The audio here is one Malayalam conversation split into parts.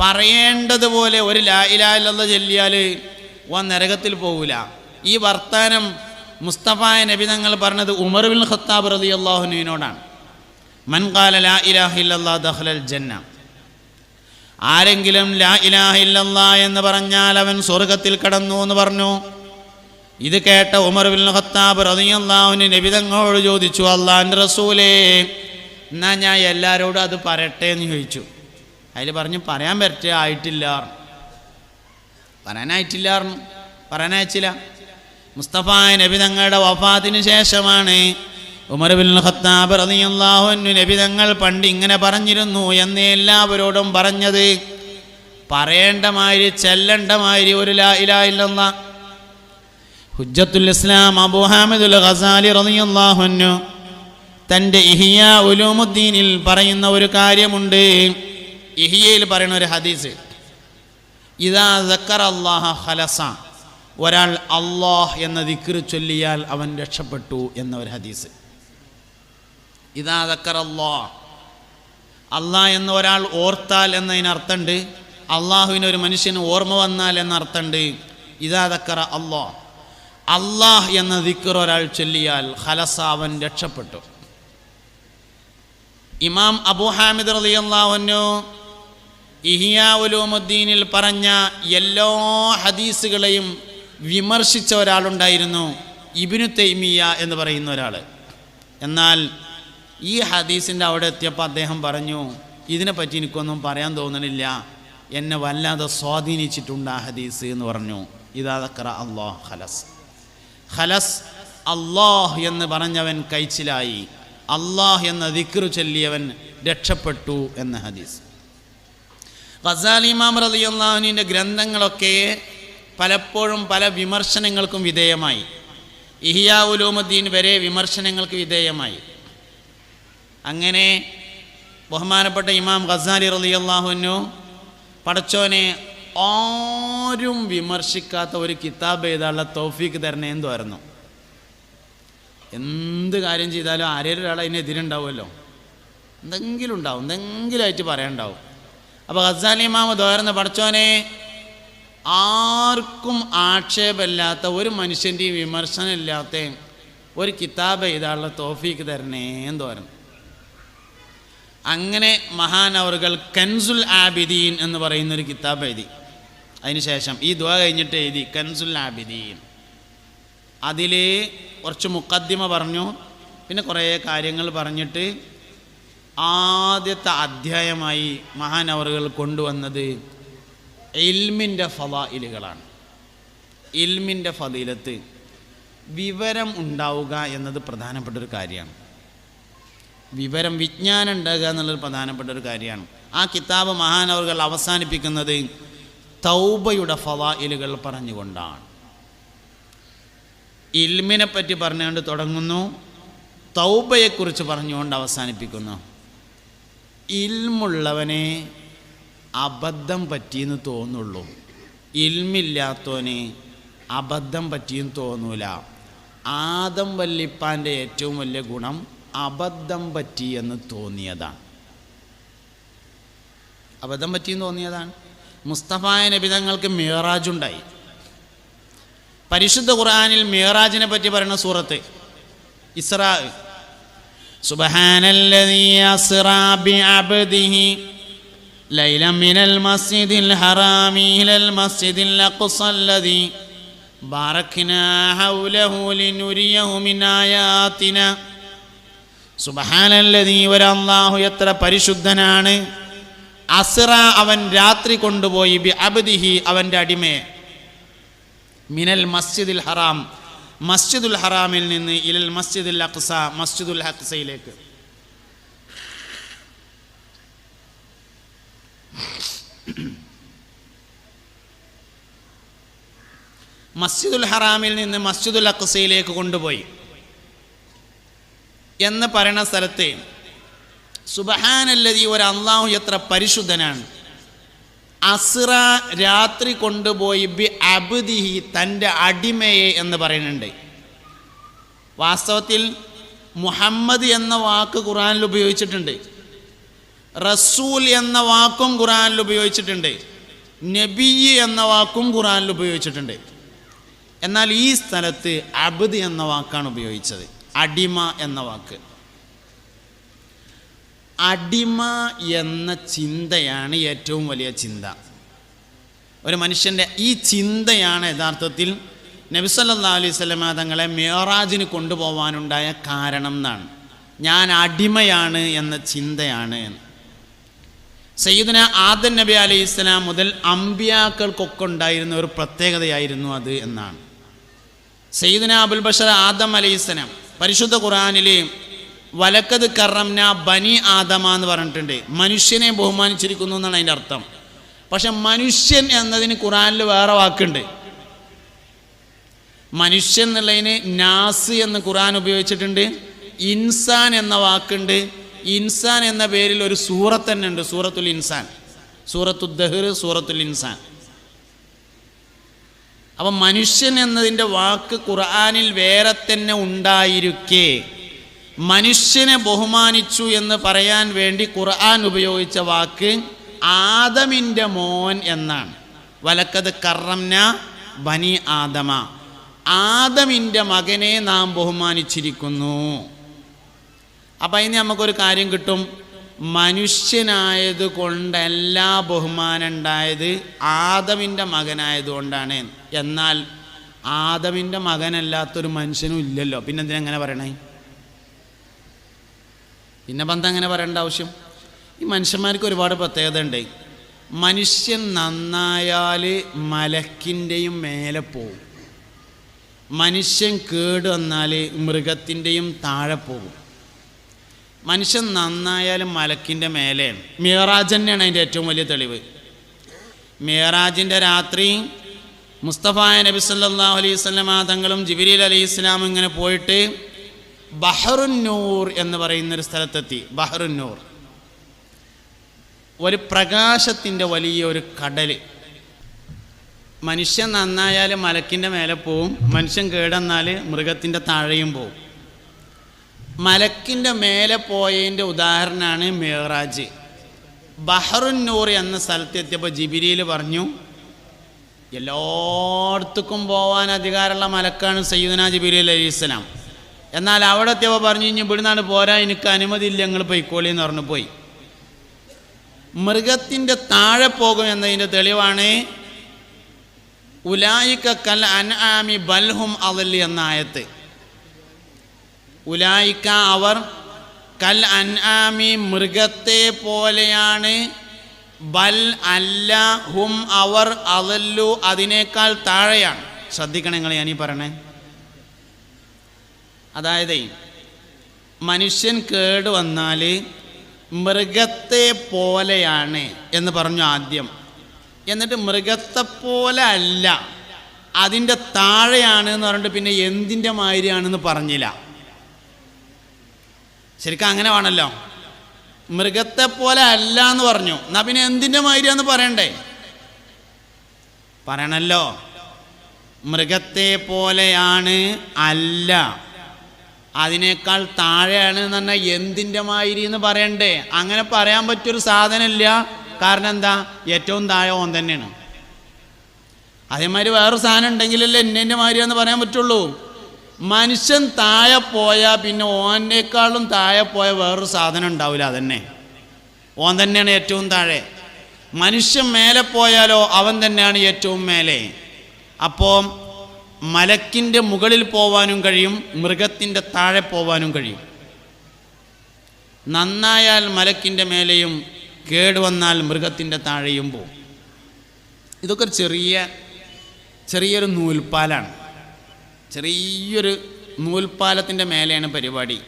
പറയേണ്ടതുപോലെ ഒരു ലാ ഇലാഹ ചൊല്ലിയാൽ ഓൻ നരകത്തിൽ പോകില്ല ഈ വർത്താനം മുസ്തഫായ നബി തങ്ങൾ പറഞ്ഞത് ഉമർ ബിൻ ഖത്താബ് റതി അള്ളാഹുനുവിനോടാണ് മൻകാല ലാ ഇലാഹില്ലാ ദഹ്ലൽ ജന്ന. ആരെങ്കിലും ലാ ഇലാഹില്ലാ എന്ന് പറഞ്ഞാൽ അവൻ സ്വർഗത്തിൽ കടന്നു എന്ന് പറഞ്ഞു. ഇത് കേട്ട ഉമർ ബിൻ ഖത്താബ് റളിയല്ലാഹുവിന് നബി തങ്ങളോട് ചോദിച്ചു അള്ളാൻ റസൂലേ എന്നാ ഞാൻ എല്ലാവരോടും അത് പറയട്ടെ എന്ന് ചോദിച്ചു. അതിൽ പറഞ്ഞു പറയാൻ പറ്റേ ആയിട്ടില്ല. പറയാനായിട്ടില്ല. പറയാനയച്ചില്ല മുസ്തഫ നബി തങ്ങളുടെ വഫാത്തിന് ശേഷമാണ് ഉമർ ബിൻ ഖത്താബ് റളിയല്ലാഹു അൻഹു നബി തങ്ങൾ പണ്ട് ഇങ്ങനെ പറഞ്ഞിരുന്നു എന്ന് എല്ലാവരോടും പറഞ്ഞത് പറയേണ്ട മാതിരി ചെല്ലണ്ട മാതിരി ഒരു ലാ ഇലാഹ ഇല്ലെന്ന ഹുജ്ജത്തുൽ ഇസ്ലാം അബൂ ഹാമിദുൽ ഖസാലി റളിയല്ലാഹു അൻഹു തന്റെ ഇഹിയ ഉലൂമുദ്ദീനിൽ പറയുന്ന ഒരു കാര്യമുണ്ട് ഇഹിയയിൽ പറയുന്ന ഒരു ഹദീസ്. ഇതാ ദക്കർ അള്ളാഹ ഖലസ. ഒരാൾ അള്ളാഹ് എന്ന ദിക്ർ ചൊല്ലിയാൽ അവൻ രക്ഷപ്പെട്ടു എന്ന ഒരു ഹദീസ്. ഇതാ ദക്കർ അള്ളാഹ് അള്ളാഹ് എന്ന് ഒരാൾ ഓർത്താൽ എന്നതിനർത്ഥമുണ്ട് അള്ളാഹുവിന് ഒരു മനുഷ്യന് ഓർമ്മ വന്നാൽ എന്നർത്ഥമുണ്ട് ഇതാ ദക്കറ അള്ളാഹ് അള്ളാഹ് എന്ന ദിക്കർ ഒരാൾ ചൊല്ലിയാൽ ഹലസ അവൻ രക്ഷപ്പെട്ടു. ഇമാം അബൂ ഹാമിദ് റളിയല്ലാഹുവിനു ഇഹിയാ ഉലൂമുദ്ദീനിൽ പറഞ്ഞ എല്ലാ ഹദീസുകളെയും വിമർശിച്ച ഒരാളുണ്ടായിരുന്നു ഇബിനു തൈമിയ എന്ന് പറയുന്ന ഒരാൾ. എന്നാൽ ഈ ഹദീസിന്റെ അവിടെ എത്തിയപ്പോൾ അദ്ദേഹം പറഞ്ഞു ഇതിനെപ്പറ്റി എനിക്കൊന്നും പറയാൻ തോന്നണില്ല. എന്നെ വല്ലാതെ സ്വാധീനിച്ചിട്ടുണ്ട് ആ ഹദീസ് എന്ന് പറഞ്ഞു. ഇതാദക്കറ അള്ളാഹ് ഹലസ് ഹലസ് അള്ളാഹ് എന്ന് പറഞ്ഞവൻ കൈച്ചിലായി. അള്ളാഹ് എന്ന ദിക്റു ചൊല്ലിയവൻ രക്ഷപ്പെട്ടു എന്ന ഹദീസ്. ഖസാലി ഇമാം റളിയല്ലാഹുവിന്റെ ഗ്രന്ഥങ്ങളൊക്കെ പലപ്പോഴും പല വിമർശനങ്ങൾക്കും വിധേയമായി. ഇഹിയാ ഉലൂമുദ്ദീൻ വരെ വിമർശനങ്ങൾക്ക് വിധേയമായി. അങ്ങനെ ബഹുമാനപ്പെട്ട ഇമാം ഖസാലി റളിയല്ലാഹുവിനു പടച്ചോനെ ആരും വിമർശിക്കാത്ത ഒരു കിതാബ് എഴുതാനുള്ള തോഫീക്ക് തരണേ എന്തുമായിരുന്നു എന്ത് കാര്യം ചെയ്താലും ആരേലും ഒരാൾ അതിനെതിരുണ്ടാവുമല്ലോ? എന്തെങ്കിലും ഉണ്ടാവും എന്തെങ്കിലും ആയിട്ട് പറയാനുണ്ടാവും. അപ്പോൾ ഖസാലി മാമ തോരുന്ന പഠിച്ചോനെ ആർക്കും ആക്ഷേപമില്ലാത്ത ഒരു മനുഷ്യന്റെയും വിമർശനമില്ലാത്ത ഒരു കിതാബ് എഴുതാനുള്ള തോഫീക്ക് തരണേന്ന് തോരണം അങ്ങനെ മഹാനവറുകൾ കൻസുൽ ആബിദീൻ എന്ന് പറയുന്ന ഒരു കിതാബ് എഴുതി. അതിനുശേഷം ഈ ദ്വ കഴിഞ്ഞിട്ട് എഴുതി കൻസുൽ ആബിദീൻ. അതിൽ കുറച്ച് മുക്കദ്ദിമ പറഞ്ഞു പിന്നെ കുറേ കാര്യങ്ങൾ പറഞ്ഞിട്ട് ആദ്യത്തെ അധ്യായമായി മഹാനവറുകൾ കൊണ്ടുവന്നത് ഇൽമിന്റെ ഫലായിലുകളാണ് ഇൽമിന്റെ ഫലീലത്ത് വിവരം ഉണ്ടാവുക എന്നത് പ്രധാനപ്പെട്ട ഒരു കാര്യമാണ്. വിവരം വിജ്ഞാനം ഉണ്ടാകുക എന്നുള്ളൊരു പ്രധാനപ്പെട്ട ഒരു കാര്യമാണ്. ആ കിതാബ് മഹാനവറുകൾ അവസാനിപ്പിക്കുന്നത് തൗബയുടെ ഫലായിലുകൾ പറഞ്ഞുകൊണ്ടാണ്. ഇൽമിനെ പറ്റി പറഞ്ഞുകൊണ്ട് തുടങ്ങുന്നു. തൗബയെക്കുറിച്ച് പറഞ്ഞുകൊണ്ട് അവസാനിപ്പിക്കുന്നു. ഇൽമുള്ളവനെ അബദ്ധം പറ്റിയെന്ന് തോന്നുള്ളൂ. ഇൽമില്ലാത്തവന് അബദ്ധം പറ്റിയെന്ന് തോന്നൂല. ആദം വല്ലിപ്പാന്റെ ഏറ്റവും വലിയ ഗുണം അബദ്ധം പറ്റിയെന്ന് തോന്നിയതാണ്. അബദ്ധം പറ്റിയെന്ന് തോന്നിയതാണ്. മുസ്തഫായ നബിതങ്ങൾക്ക് മേറാജുണ്ടായി പരിശുദ്ധ ഖുർആനിൽ മേറാജിനെ പറ്റി പറയുന്ന സൂറത്ത് ഇസ്രാ സുബ്ഹാനല്ലദീ അസ്റാ ബിഅബ്ദിഹി ليلا من المسجد الحرام إلى المسجد الأقصى الذي باركنا حوله لنريه من آياتنا സുബഹാനല്ലതീ ഒരല്ലാഹു എത്ര പരിശുദ്ധനാണ് അസ്റ അവൻ രാത്രി കൊണ്ടുപോയി ബി അബ്ദിഹി അവൻ്റെ അടിമയെ മിനൽ മസ്ജിദുൽ ഹറാം മസ്ജിദുൽ ഹറാമിൽ നിന്ന് ഇലൽ മസ്ജിദുൽ അഖ്സ മസ്ജിദുൽ അഖ്സയിലേക്ക് മസ്ജിദുൽ ഹറാമിൽ നിന്ന് മസ്ജിദുൽ അഖ്സയിലേക്ക് കൊണ്ടുപോയി. എന്ന് പറയുന്ന സ്ഥലത്തെ സുബഹാനല്ലതി ഒരു അള്ളാഹു എത്ര പരിശുദ്ധനാണ്. അസ്ര രാത്രി കൊണ്ടുപോയി ബി അബ്ദിഹി തന്റെ അടിമയെ എന്ന് പറയുന്നുണ്ട്. വാസ്തവത്തിൽ മുഹമ്മദ് എന്ന വാക്ക് ഖുറാനിൽ ഉപയോഗിച്ചിട്ടുണ്ട്. റസൂൽ എന്ന വാക്കും ഖുറാനിൽ ഉപയോഗിച്ചിട്ടുണ്ട്. നബി എന്ന വാക്കും ഖുറാനിൽ ഉപയോഗിച്ചിട്ടുണ്ട്. എന്നാൽ ഈ സ്ഥലത്ത് അബ്ദ് എന്ന വാക്കാണ് ഉപയോഗിച്ചത്. അടിമ എന്ന വാക്ക്. അടിമ എന്ന ചിന്തയാണ് ഏറ്റവും വലിയ ചിന്ത. ഒരു മനുഷ്യന്റെ ഈ ചിന്തയാണ് യഥാർത്ഥത്തിൽ നബിസല്ലാ അലൈഹി തങ്ങളെ മേറാജിന് കൊണ്ടുപോകാനുണ്ടായ കാരണം എന്നാണ്. ഞാൻ അടിമയാണ് എന്ന ചിന്തയാണ് എന്ന്. സയ്യിദന ആദൻ നബി അലൈഹി സ്വലാം മുതൽ അമ്പിയാക്കൾക്കൊക്കെ ഉണ്ടായിരുന്ന ഒരു പ്രത്യേകതയായിരുന്നു അത് എന്നാണ്. സയ്യിദന അബുൽ ബഷർ ആദം അലൈഹി സ്വലാം പരിശുദ്ധ ഖുറാനിൽ വലക്കത് കറംന ബനി ആദമ എന്ന് പറഞ്ഞിട്ടുണ്ട്. മനുഷ്യനെ ബഹുമാനിച്ചിരിക്കുന്നു എന്നാണ് അതിന്റെ അർത്ഥം. പക്ഷെ മനുഷ്യൻ എന്നതിന് ഖുറാനിൽ വേറെ വാക്കുണ്ട്. മനുഷ്യൻ എന്നുള്ളതിന് നാസ് എന്ന് ഖുറാൻ ഉപയോഗിച്ചിട്ടുണ്ട്. ഇൻസാൻ എന്ന വാക്കുണ്ട്. ഇൻസാൻ എന്ന പേരിൽ ഒരു സൂറത്ത് തന്നെ ഉണ്ട്. സൂറത്തുൽ ഇൻസാൻ. സൂറത്തു ദഹർ സൂറത്തുൽ ഇൻസാൻ. അപ്പം മനുഷ്യൻ എന്നതിന്റെ വാക്ക് ഖുർആാനിൽ വേറെ തന്നെ ഉണ്ടായിരിക്കെ. മനുഷ്യനെ ബഹുമാനിച്ചു എന്ന് പറയാൻ വേണ്ടി ഖുർആൻ ഉപയോഗിച്ച വാക്ക് ആദമിന്റെ മോൻ എന്നാണ്. വലക്കത് കറംന ബനി ആദമ. ആദമിന്റെ മകനെ നാം ബഹുമാനിച്ചിരിക്കുന്നു. അപ്പം ഇനി നമുക്കൊരു കാര്യം കിട്ടും. മനുഷ്യനായത് കൊണ്ടല്ല ബഹുമാനം ഉണ്ടായത് ആദമിന്റെ മകനായതുകൊണ്ടാണ് എന്നാൽ ആദമിന്റെ മകനല്ലാത്തൊരു മനുഷ്യനും ഇല്ലല്ലോ. പിന്നെ എന്തിനാ അങ്ങനെ പറയണേ? പിന്നെ ബന്ധം അങ്ങനെ പറയേണ്ട ആവശ്യം? ഈ മനുഷ്യന്മാർക്ക് ഒരുപാട് പ്രത്യേകത ഉണ്ട് മനുഷ്യൻ നന്നായാൽ മലക്കിന്റെയും മേലെ പോകും മനുഷ്യൻ കേട് വന്നാൽ മൃഗത്തിന്റെയും താഴെ പോകും. മനുഷ്യൻ നന്നായാലും മലക്കിന്റെ മേലെയാണ് മിയറാജ് തന്നെയാണ് അതിന്റെ ഏറ്റവും വലിയ തെളിവ്. മിയറാജിന്റെ രാത്രി മുസ്തഫായ നബി സല്ലല്ലാഹു അലൈഹി വസല്ലമ തങ്ങളും ജിബിരിൽ അലൈഹി ഇസ്ലാം ഇങ്ങനെ പോയിട്ട് ബഹറുന്നൂർ എന്ന് പറയുന്ന ഒരു സ്ഥലത്തെത്തി. ബഹറുന്നൂർ. ഒരു പ്രകാശത്തിന്റെ വലിയൊരു കടൽ മനുഷ്യൻ നന്നായാൽ മലക്കിന്റെ മേലെ പോവും. മനുഷ്യൻ കേടെന്നാൽ മൃഗത്തിന്റെ താഴെയും പോവും. മലക്കിന്റെ മേലെ പോയതിന്റെ ഉദാഹരണമാണ് മേറാജ്. ബഹറുന്നൂർ എന്ന സ്ഥലത്തെത്തിയപ്പോൾ ജിബിരിയിൽ പറഞ്ഞു എല്ലായിടത്തേക്കും പോകാൻ അധികാരമുള്ള മലക്കാണ് സയ്യുദന ജിബിരി അലൈഹി സ്വലാം എന്നാൽ അവിടെ അവ പറഞ്ഞു ഇനി ഇവിടുന്നാണ് പോരാ എനിക്ക് അനുമതി ഇല്ല ഞങ്ങൾ പൊയ്ക്കോളി എന്ന് പറഞ്ഞു പോയി. മൃഗത്തിന്റെ താഴെ പോകും എന്നതിന്റെ തെളിവാണ് ഉലായിക്ക കൽ അൻആമി ബൽഹും അവല്ലി എന്ന ആയത്ത്. ഉലായിക്ക അവർ കൽ അൻആമി മൃഗത്തെ പോലെയാണ് ബൽ അല്ല ഹും അവർ അവല്ലു അതിനേക്കാൾ താഴെയാണ്. ശ്രദ്ധിക്കണം നിങ്ങൾ ഞാനീ പറയണേ. അതായത് മനുഷ്യൻ കേട് വന്നാൽ മൃഗത്തെ പോലെയാണ് എന്ന് പറഞ്ഞു ആദ്യം. എന്നിട്ട് മൃഗത്തെ പോലെ അല്ല അതിന്റെ താഴെയാണ് എന്ന് പറഞ്ഞിട്ട് പിന്നെ എന്തിന്റെ മാതിരിയാണെന്ന് പറഞ്ഞില്ല. ശരിക്കും അങ്ങനെ വേണമല്ലോ. മൃഗത്തെ പോലെ അല്ല എന്ന് പറഞ്ഞു. എന്നാ പിന്നെ എന്തിന്റെ മാതിരിയാന്ന് പറയണ്ടേ? പറയണല്ലോ. മൃഗത്തെ പോലെയാണ് അല്ല. അതിനേക്കാൾ താഴെയാണ് എന്ന് പറഞ്ഞാൽ എന്തിന്റെ മാതിരി എന്ന് പറയണ്ടേ? അങ്ങനെ പറയാൻ പറ്റിയൊരു സാധനമില്ല. കാരണം എന്താ? ഏറ്റവും താഴെ ഓൻ തന്നെയാണ്. അതേമാതിരി വേറൊരു സാധനം ഉണ്ടെങ്കിലല്ലേ എന്നെ മാതിരിയാന്ന് പറയാൻ പറ്റുള്ളൂ. മനുഷ്യൻ താഴെ പോയാൽ പിന്നെ ഓനേക്കാളും താഴെ പോയ വേറൊരു സാധനം ഉണ്ടാവില്ല അതന്നെ. ഓൻ തന്നെയാണ് ഏറ്റവും താഴെ. മനുഷ്യൻ മേലെ പോയാലോ അവൻ തന്നെയാണ് ഏറ്റവും മേലെ. അപ്പോൾ മലക്കിന്റെ മുകളിൽ പോവാനും കഴിയും മൃഗത്തിന്റെ താഴെ പോവാനും കഴിയും. നന്നായാൽ മലക്കിന്റെ മേലെയും കേടുവന്നാൽ മൃഗത്തിന്റെ താഴെയും പോവും ഇതൊക്കെ ഒരു ചെറിയ ചെറിയൊരു നൂൽപ്പാലാണ്. ചെറിയൊരു നൂൽപ്പാലത്തിന്റെ മേലെയാണ് പരിപാടി.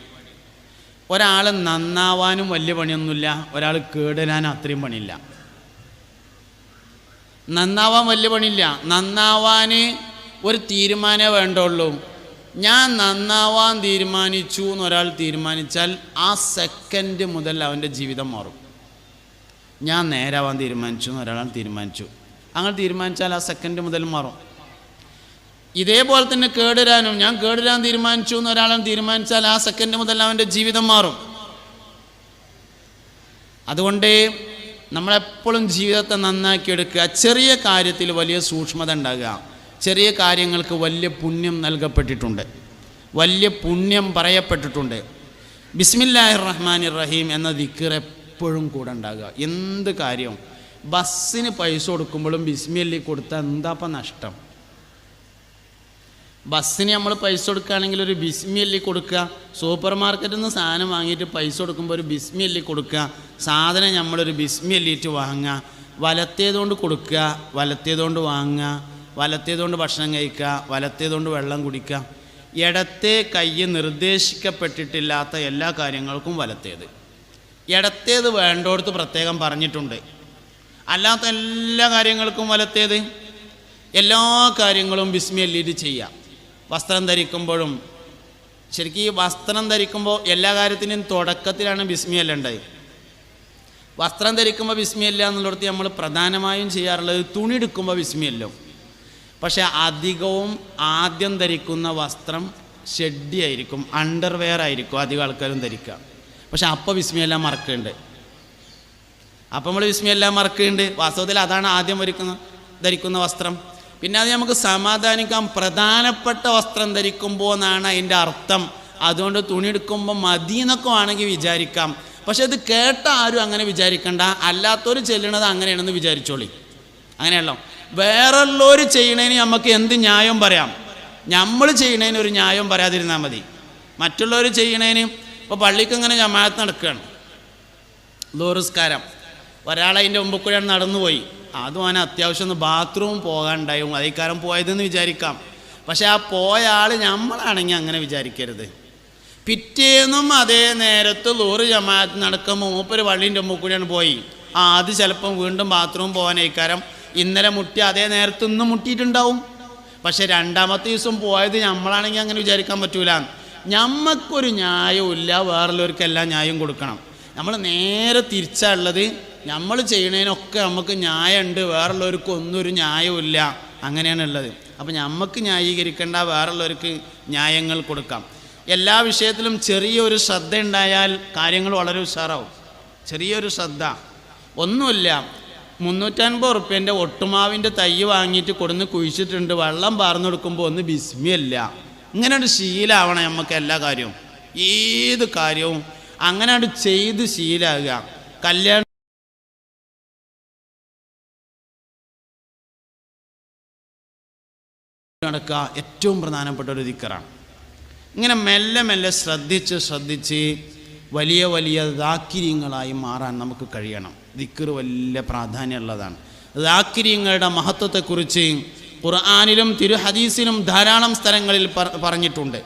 ഒരാൾ നന്നാവാനും വലിയ പണിയൊന്നുമില്ല ഒരാൾ കേടരാനും അത്രയും പണിയില്ല. നന്നാവാൻ വലിയ പണിയില്ല. നന്നാവാൻ ഒരു തീരുമാനമേ വേണ്ടുള്ളൂ. ഞാൻ നന്നാവാൻ തീരുമാനിച്ചു എന്നൊരാൾ തീരുമാനിച്ചാൽ ആ സെക്കൻഡ് മുതൽ അവന്റെ ജീവിതം മാറും. ഞാൻ നേരാവാൻ തീരുമാനിച്ചു എന്ന് ഒരാൾ തീരുമാനിച്ചു. അങ്ങനെ തീരുമാനിച്ചാൽ ആ സെക്കൻഡ് മുതൽ മാറും. ഇതേപോലെ തന്നെ കേടുവരാനും ഞാൻ കേടുരാൻ തീരുമാനിച്ചു എന്ന് ഒരാളും തീരുമാനിച്ചാൽ ആ സെക്കൻഡ് മുതൽ അവന്റെ ജീവിതം മാറും. അതുകൊണ്ട് നമ്മളെപ്പോഴും ജീവിതത്തെ നന്നാക്കിയെടുക്കുക ചെറിയ കാര്യത്തിൽ വലിയ സൂക്ഷ്മത ഉണ്ടാകുക. ചെറിയ കാര്യങ്ങൾക്ക് വലിയ പുണ്യം നൽകപ്പെട്ടിട്ടുണ്ട്. വലിയ പുണ്യം പറയപ്പെട്ടിട്ടുണ്ട്. ബിസ്മില്ലാഹിർ റഹ്മാൻ റഹീം എന്ന ദിക്കർ എപ്പോഴും കൂടെ ഉണ്ടാകുക. എന്ത് കാര്യവും ബസ്സിന് പൈസ കൊടുക്കുമ്പോഴും ബിസ്മില്ലി കൊടുത്താൽ എന്താപ്പം നഷ്ടം? ബസ്സിന് നമ്മൾ പൈസ കൊടുക്കുകയാണെങ്കിൽ ഒരു ബിസ്മില്ലി കൊടുക്കുക. സൂപ്പർ മാർക്കറ്റിൽ നിന്ന് സാധനം വാങ്ങിയിട്ട് പൈസ കൊടുക്കുമ്പോൾ ഒരു ബിസ്മില്ലി കൊടുക്കുക. സാധനം നമ്മളൊരു ബിസ്മില്ലിറ്റ് വാങ്ങുക. വലത്തേതുകൊണ്ട് കൊടുക്കുക. വലത്തേതുകൊണ്ട് വാങ്ങുക. വലത്തേതുകൊണ്ട് ഭക്ഷണം കഴിക്കുക വലത്തേതുകൊണ്ട് വെള്ളം കുടിക്കുക. ഇടത്തെ കൈ നിർദ്ദേശിക്കപ്പെട്ടിട്ടില്ലാത്ത എല്ലാ കാര്യങ്ങൾക്കും വലത്തേത് ഇടത്തേത് വേണ്ടോടത്ത് പ്രത്യേകം പറഞ്ഞിട്ടുണ്ട്. അല്ലാത്ത എല്ലാ കാര്യങ്ങൾക്കും വലത്തേത് എല്ലാ കാര്യങ്ങളും ബിസ്മിയല്ലിട്ട് ചെയ്യാം വസ്ത്രം ധരിക്കുമ്പോഴും ശരിക്കും ഈ വസ്ത്രം ധരിക്കുമ്പോൾ എല്ലാ കാര്യത്തിനും തുടക്കത്തിലാണ് ബിസ്മിയല്ല ഉണ്ടായത് വസ്ത്രം ധരിക്കുമ്പോൾ ബിസ്മിയല്ല എന്നുള്ളിടത്ത് നമ്മൾ പ്രധാനമായും ചെയ്യാറുള്ളത് തുണി എടുക്കുമ്പോൾ ബിസ്മിയല്ലോ. പക്ഷേ അധികവും ആദ്യം ധരിക്കുന്ന വസ്ത്രം ഷെഡ്ഡി ആയിരിക്കും അണ്ടർവെയർ ആയിരിക്കും അധികം ആൾക്കാരും ധരിക്കുക. പക്ഷെ അപ്പോൾ വിസ്മയെല്ലാം മറക്കുന്നുണ്ട്. അപ്പം നമ്മൾ വിസ്മയെല്ലാം മറക്കുന്നുണ്ട്. വാസ്തവത്തിൽ അതാണ് ആദ്യം ഒരുക്കുന്ന ധരിക്കുന്ന വസ്ത്രം. പിന്നെ അത് നമുക്ക് സമാധാനിക്കാം. പ്രധാനപ്പെട്ട വസ്ത്രം ധരിക്കുമ്പോൾ എന്നാണ് അതിന്റെ അർത്ഥം. അതുകൊണ്ട് തുണി എടുക്കുമ്പോൾ മതി എന്നൊക്കെ വേണമെങ്കിൽ വിചാരിക്കാം. പക്ഷെ ഇത് കേട്ട ആരും അങ്ങനെ വിചാരിക്കണ്ട. അല്ലാത്തവർ ചെല്ലണത് അങ്ങനെയാണെന്ന് വിചാരിച്ചോളി. അങ്ങനെയല്ലോ. വേറുള്ളവർ ചെയ്യണേന് നമുക്ക് എന്ത് ന്യായം പറയാം? നമ്മൾ ചെയ്യണേന് ഒരു ന്യായം പറയാതിരുന്നാൽ മതി. മറ്റുള്ളവർ ചെയ്യണേന് ഇപ്പോൾ പള്ളിക്ക് ഇങ്ങനെ ജമാഅത്ത് നടക്കുകയാണ് ദൂരസ്കാരം ഒരാളതിന്റെ മുമ്പ് കൂടെയാണ് നടന്നുപോയി. അതും അവന് അത്യാവശ്യം ഒന്ന് ബാത്റൂം പോകാനുണ്ടായും അതേക്കാരം പോയതെന്ന് വിചാരിക്കാം. പക്ഷെ ആ പോയ ആൾ നമ്മളാണെങ്കിൽ അങ്ങനെ വിചാരിക്കരുത്. പിറ്റേന്നും അതേ നേരത്ത് ലോറി ജമാഅത്ത് നടക്കുമ്പോൾ മൂപ്പര് വള്ളീന്റെ മുമ്പ് കൂടെയാണ് പോയി. ആ അത് ചിലപ്പം വീണ്ടും ബാത്റൂം പോകാനേക്കാരം ഇന്നലെ മുട്ടി അതേ നേരത്തു ഇന്നും മുട്ടിയിട്ടുണ്ടാവും. പക്ഷെ രണ്ടാമത്തെ ദിവസം പോയത് നമ്മളാണെങ്കിൽ അങ്ങനെ വിചാരിക്കാൻ പറ്റൂല. ഞമ്മക്കൊരു ന്യായമില്ല വേറുള്ളവർക്കെല്ലാം ന്യായം കൊടുക്കണം. നമ്മൾ നേരെ തിരിച്ചുള്ളത് നമ്മൾ ചെയ്യണതിനൊക്കെ നമുക്ക് ന്യായമുണ്ട് വേറുള്ളവർക്ക് ഒന്നും ഒരു ന്യായമില്ല അങ്ങനെയാണ് ഉള്ളത്. അപ്പോൾ നമുക്ക് ന്യായീകരിക്കേണ്ട വേറുള്ളവർക്ക് ന്യായങ്ങൾ കൊടുക്കാം. എല്ലാ വിഷയത്തിലും ചെറിയൊരു ശ്രദ്ധ ഉണ്ടായാൽ കാര്യങ്ങൾ വളരെ ഉഷാറാവും. ചെറിയൊരു ശ്രദ്ധ. ഒന്നുമില്ല. മുന്നൂറ്റൻപത് ഉറുപ്പ്യന്റെ ഒട്ടുമാവിന്റെ തൈ വാങ്ങിയിട്ട് കൊടുന്ന് കുഴിച്ചിട്ടുണ്ട്. വെള്ളം പാർന്നു കൊടുക്കുമ്പോൾ ഒന്ന് ബിസ്മിയല്ല ഇങ്ങനെ ഒരു ശീലമാവണം നമുക്ക് എല്ലാ കാര്യവും. ഏത് കാര്യവും അങ്ങനെ അത് ചെയ്ത് ശീലാകുക കല്യാണം നടക്കുക ഏറ്റവും പ്രധാനപ്പെട്ട ഒരു ദിക്കറാണ്. ഇങ്ങനെ മെല്ലെ മെല്ലെ ശ്രദ്ധിച്ച് ശ്രദ്ധിച്ച് വലിയ വലിയ ദാക്കിര്യങ്ങളായി മാറാൻ നമുക്ക് കഴിയണം. ദിക്കർ വലിയ പ്രാധാന്യമുള്ളതാണ്. ദാക്കിര്യങ്ങളുടെ മഹത്വത്തെക്കുറിച്ച് ഖുർആാനിലും തിരുഹദീസിലും ധാരാളം സ്ഥലങ്ങളിൽ പറഞ്ഞിട്ടുണ്ട്.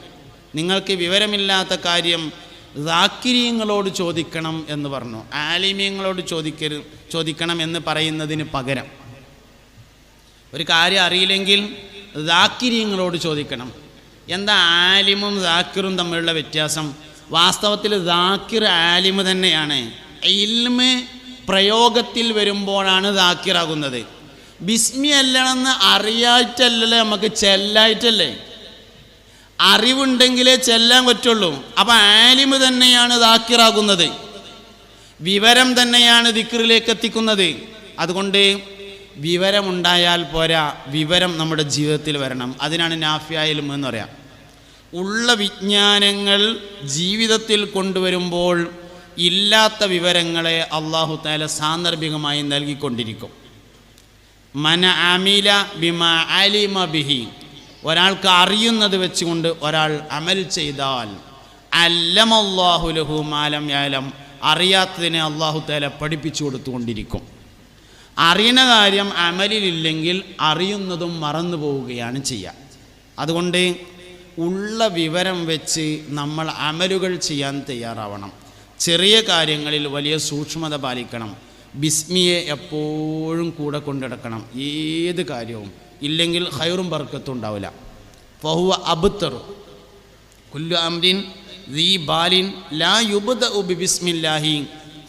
നിങ്ങൾക്ക് വിവരമില്ലാത്ത കാര്യം ദാക്കിര്യങ്ങളോട് ചോദിക്കണം എന്ന് പറഞ്ഞു. ആലിമ്യങ്ങളോട് ചോദിക്കരുത് ചോദിക്കണം എന്ന് പറയുന്നതിന് പകരം. ഒരു കാര്യം അറിയില്ലെങ്കിൽ ദാക്കിര്യങ്ങളോട് ചോദിക്കണം. എന്താ ആലിമും ദാക്കിറും തമ്മിലുള്ള വ്യത്യാസം? വാസ്തവത്തിൽ ദാക്കിർ ആലിമ് തന്നെയാണ്. ഇൽമ് പ്രയോഗത്തിൽ വരുമ്പോഴാണ് ദാക്കിറാകുന്നത്. ബിസ്മി അല്ലണമെന്ന് അറിയായിട്ടല്ലല്ലേ നമുക്ക് ചെല്ലായിട്ടല്ലേ? അറിവുണ്ടെങ്കിലേ ചെല്ലാൻ പറ്റുള്ളൂ. അപ്പം ആലിമ് തന്നെയാണ് ദാക്കിറാകുന്നത്. വിവരം തന്നെയാണ് ദിക്റിലേക്ക് എത്തിക്കുന്നത്. അതുകൊണ്ട് വിവരമുണ്ടായാൽ പോരാ വിവരം നമ്മുടെ ജീവിതത്തിൽ വരണം. അതിനാണ് നാഫിയായിലും എന്ന് പറയാം. ഉള്ള വിജ്ഞാനങ്ങൾ ജീവിതത്തിൽ കൊണ്ടുവരുമ്പോൾ ഇല്ലാത്ത വിവരങ്ങളെ അള്ളാഹു താല സാന്ദർഭികമായി നൽകിക്കൊണ്ടിരിക്കും. മന അമില ബിമ അലിമ ബിഹി. ഒരാൾക്ക് അറിയുന്നത് വെച്ചുകൊണ്ട് ഒരാൾ അമൽ ചെയ്താൽ അല്ലമല്ലാഹു ലഹു മാലം യാലം. അറിയാത്തതിനെ അള്ളാഹു താല പഠിപ്പിച്ചു കൊടുത്തുകൊണ്ടിരിക്കും. അറിയുന്ന കാര്യം അമലിലില്ലെങ്കിൽ അറിയുന്നതും മറന്നു പോവുകയാണ് ചെയ്യുക അതുകൊണ്ട് ഉള്ള വിവരം വെച്ച് നമ്മൾ അമലുകൾ ചെയ്യാൻ തയ്യാറാവണം. ചെറിയ കാര്യങ്ങളിൽ വലിയ സൂക്ഷ്മത പാലിക്കണം. ബിസ്മിയെ എപ്പോഴും കൂടെ കൊണ്ടിടക്കണം. ഏത് കാര്യവും. ഇല്ലെങ്കിൽ ഹൈറും ബർക്കത്തും ഉണ്ടാവില്ല. ഫഹുവ അബുത്തറു കുല്ലു അംരിൻ ദീ ബാലിൻ ലാ യുബുദ ഉബി ബിസ്മില്ലാഹി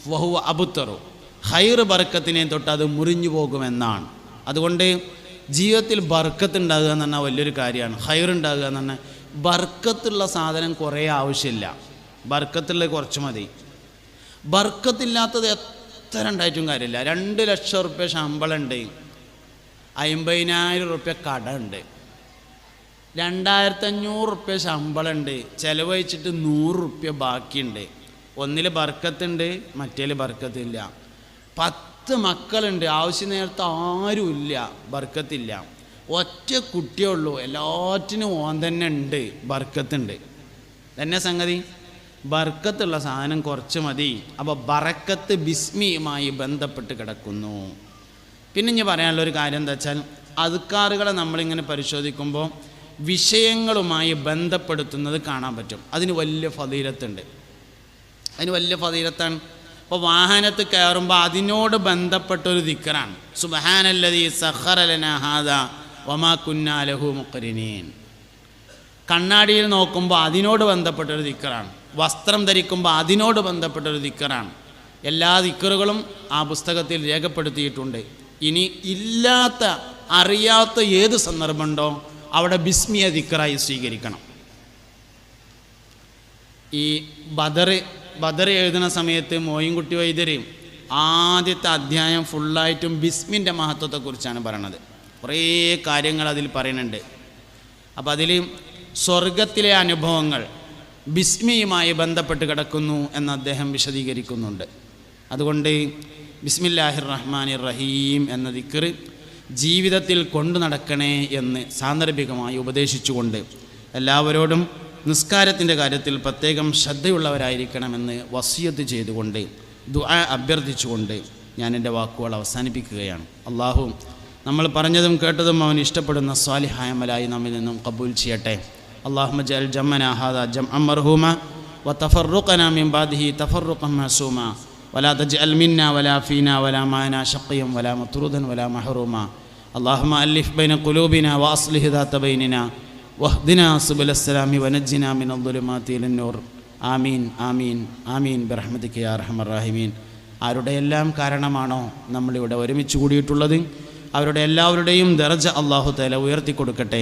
വഹുവ അബുത്തറു ഹൈർ ബർക്കത്തിനെ തൊട്ട് അത് മുറിഞ്ഞു പോകുമെന്നാണ്. അതുകൊണ്ട് ജീവിതത്തിൽ ബർക്കത്ത് ഉണ്ടാകുക എന്ന് പറഞ്ഞാൽ വലിയൊരു കാര്യമാണ്. ഹൈർ ഉണ്ടാകുക എന്ന് പറഞ്ഞാൽ ബർക്കത്തുള്ള സാധനം കുറേ ആവശ്യമില്ല. ബർക്കത്തുള്ള കുറച്ച് മതി. ബർക്കത്തില്ലാത്തത് എത്ര ഉണ്ടായിട്ടും കാര്യമില്ല. രണ്ട് ലക്ഷം റുപ്യ ശമ്പളം ഉണ്ട് അമ്പതിനായിരം റുപ്യ കട ഉണ്ട് രണ്ടായിരത്തഞ്ഞൂറ് റുപ്യ ശമ്പളം ഉണ്ട് ചിലവഴിച്ചിട്ട് നൂറ് റുപ്യ ബാക്കിയുണ്ട് ഒന്നിൽ ബർക്കത്തുണ്ട് മറ്റേൽ ബർക്കത്തില്ല. പത്ത് മക്കളുണ്ട്. ആവശ്യ നേരത്തെ ആരുമില്ല. ബർക്കത്തില്ല. ഒറ്റ കുട്ടിയേ ഉള്ളൂ എല്ലാറ്റിനും ഓൻ തന്നെ ഉണ്ട്. ബർക്കത്തുണ്ട്. തന്നെ സംഗതി? ബർക്കത്തുള്ള സാധനം കുറച്ച് മതി. അപ്പോൾ ബറക്കത്ത് ബിസ്മിയുമായി ബന്ധപ്പെട്ട് കിടക്കുന്നു. പിന്നെ ഇനി പറയാനുള്ള ഒരു കാര്യം എന്താ വെച്ചാൽ അതുക്കാറുകളെ നമ്മളിങ്ങനെ പരിശോധിക്കുമ്പോൾ വിഷയങ്ങളുമായി ബന്ധപ്പെടുത്തുന്നത് കാണാൻ പറ്റും. അതിന് വലിയ ഫതീരത്തുണ്ട് അതിന് വലിയ ഫതീരത്താണ് ഇപ്പോൾ വാഹനത്തിൽ കയറുമ്പോൾ അതിനോട് ബന്ധപ്പെട്ട ഒരു ദിക്കറാണ് സുബഹാനല്ലതി സഹറലനഹാദ വമാ കുന്നാലഹു മുക്കരിനീൻ കണ്ണാടിയിൽ നോക്കുമ്പോൾ അതിനോട് ബന്ധപ്പെട്ടൊരു ദിക്കറാണ്. വസ്ത്രം ധരിക്കുമ്പോൾ അതിനോട് ബന്ധപ്പെട്ടൊരു ദിക്കറാണ്. എല്ലാ ദിക്കറുകളും ആ പുസ്തകത്തിൽ രേഖപ്പെടുത്തിയിട്ടുണ്ട്. ഇനി ഇല്ലാത്ത അറിയാത്ത ഏത് സന്ദർഭമുണ്ടോ അവിടെ ബിസ്മിയ ദിക്കറായി സ്വീകരിക്കണം. ഈ ബദർ ബദർ എഴുതുന്ന സമയത്ത് മോയിൻകുട്ടി വൈദ്യരെയും ആദ്യത്തെ അധ്യായം ഫുള്ളായിട്ടും ബിസ്മിന്റെ മഹത്വത്തെക്കുറിച്ചാണ് പറയണത്. കുറേ കാര്യങ്ങൾ അതിൽ പറയുന്നുണ്ട്. അപ്പോൾ അതിൽ സ്വർഗത്തിലെ അനുഭവങ്ങൾ ബിസ്മിയുമായി ബന്ധപ്പെട്ട് കിടക്കുന്നു എന്ന് അദ്ദേഹം വിശദീകരിക്കുന്നുണ്ട്. അതുകൊണ്ട് ബിസ്മില്ലാഹിർ റഹ്മാൻ റഹീം എന്ന ദിക്കർ ജീവിതത്തിൽ കൊണ്ടു നടക്കണേ എന്ന് സാന്ദർഭികമായി ഉപദേശിച്ചുകൊണ്ട് എല്ലാവരോടും നിസ്കാരത്തിന്റെ കാര്യത്തിൽ പ്രത്യേകം ശ്രദ്ധയുള്ളവരായിരിക്കണമെന്ന് വസിയത്ത് ചെയ്തുകൊണ്ട് ദുആ അഭ്യർത്ഥിച്ചുകൊണ്ട് ഞാൻ എന്റെ വാക്കുകൾ അവസാനിപ്പിക്കുകയാണ്. അള്ളാഹു നമ്മൾ പറഞ്ഞതും കേട്ടതും അവൻ ഇഷ്ടപ്പെടുന്ന സ്വാലിഹായമലായി നമ്മിൽ നിന്നും കബൂൽ ചെയ്യട്ടെ അള്ളാഹു ജൽ ജമ്മന ഹാദ ജം അമർഹൂമ وتفرقنا من بعده تفرقا معصوما ولا تجعل منا ولا فينا ولا معنا شقيا ولا مطرودا ولا محروما اللهم ألف بين قلوبنا وأصلح ذات بيننا واهدنا سبل السلام ونجنا من الظلمات إلى النور ആമീൻ ആമീൻ ആമീൻ ബിറഹ്മതിക്ക് യാ റഹ്മർ റാഹിമീൻ ആരുടെ എല്ലാം കാരണമാണോ നമ്മളിവിടെ ഒരുമിച്ച് കൂടിയിട്ടുള്ളത് അവരുടെ എല്ലാവരുടെയും ദർജ അള്ളാഹു തല ഉയർത്തി കൊടുക്കട്ടെ.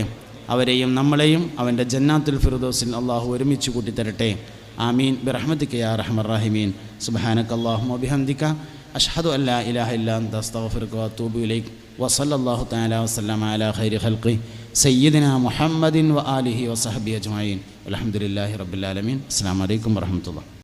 അവരെയും നമ്മളെയും അവന്റെ ജന്നാത്തുൽ ഫിറുദോസിൽ അള്ളാഹു ഒരുമിച്ച് കൂട്ടിത്തരട്ടെ. ആമീൻ. ബിറഹ്മതിക്ക് യാ റഹ്മർ റഹിമീൻ. സുബഹാനക്ക് അള്ളാഹു അഭിഹംദിക്ക അഷ്ഹദു അല്ലാ ഇലാഹ ഇല്ലാ അന്ത. അസ്തഗ്ഫിറുക വഅതൂബു ഇലൈക്. വസല്ലല്ലാഹു തആല വസല്ലമ അലാ ഖൈരി ഖൽഖി. സയ്യിദിന മുഹമ്മദിൻ വ ആലിഹി വസഹബി അജ്മഈൻ. അൽഹംദുലില്ലാഹി റബ്ബിൽ അസ്സാം അലൈക്കും വറഹ്മത്തുള്ളാഹി